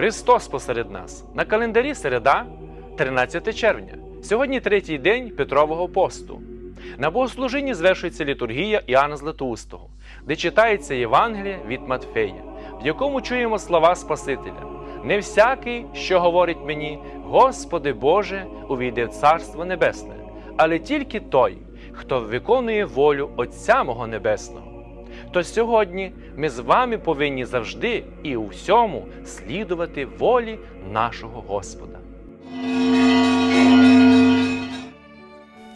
Христос посеред нас. На календарі середа, 13 червня. Сьогодні третій день Петрового посту. На богослужінні звершується літургія Іоанна Златоустого, де читається Євангеліє від Матфея, в якому чуємо слова Спасителя. Не всякий, що говорить мені, Господи Боже, увійде в Царство Небесне, але тільки той, хто виконує волю Отця мого Небесного. То сьогодні ми з вами повинні завжди і у всьому слідувати волі нашого Господа.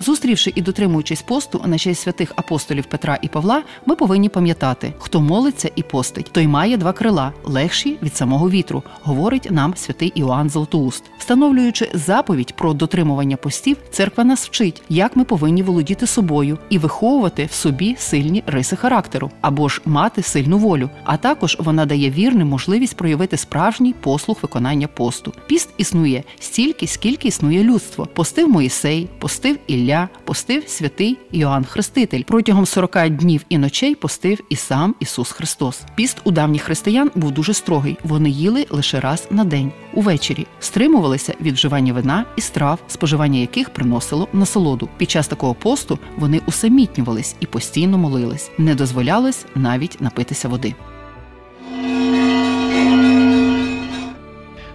Зустрівши і дотримуючись посту на честь святих апостолів Петра і Павла, ми повинні пам'ятати, хто молиться і постить, той має два крила, легші від самого вітру, говорить нам святий Іоанн Златоуст. Встановлюючи заповідь про дотримування постів, церква нас вчить, як ми повинні володіти собою і виховувати в собі сильні риси характеру або ж мати сильну волю. А також вона дає вірним можливість проявити справжній послух виконання посту. Піст існує стільки, скільки існує людство. Постив Моїсей, постив Ілля. Постив святий Йоанн Хреститель. Протягом 40 днів і ночей постив і сам Ісус Христос. Піст у давніх християн був дуже строгий. Вони їли лише раз на день увечері, стримувалися від вживання вина і страв, споживання яких приносило насолоду. Під час такого посту вони усамітнювались і постійно молились. Не дозволялось навіть напитися води.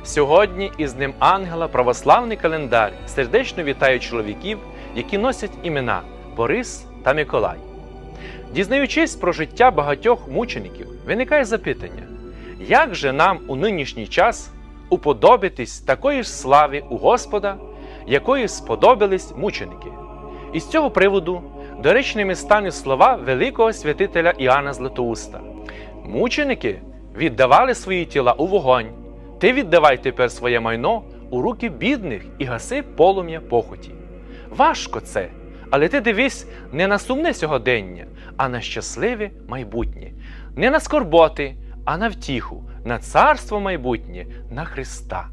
Сьогодні із Днем Ангела православний календар сердечно вітає чоловіків, які носять імена Борис та Миколай. Дізнаючись про життя багатьох мучеників, виникає запитання, як же нам у нинішній час уподобитись такої ж слави у Господа, якої сподобались мученики? І з цього приводу доречними стане слова великого святителя Іоанна Златоуста. Мученики віддавали свої тіла у вогонь. Ти віддавай тепер своє майно у руки бідних і гаси полум'я похоті. Важко це, але ти дивись не на сумне сьогодення, а на щасливе майбутнє, не на скорботи, а на втіху, на царство майбутнє, на Христа.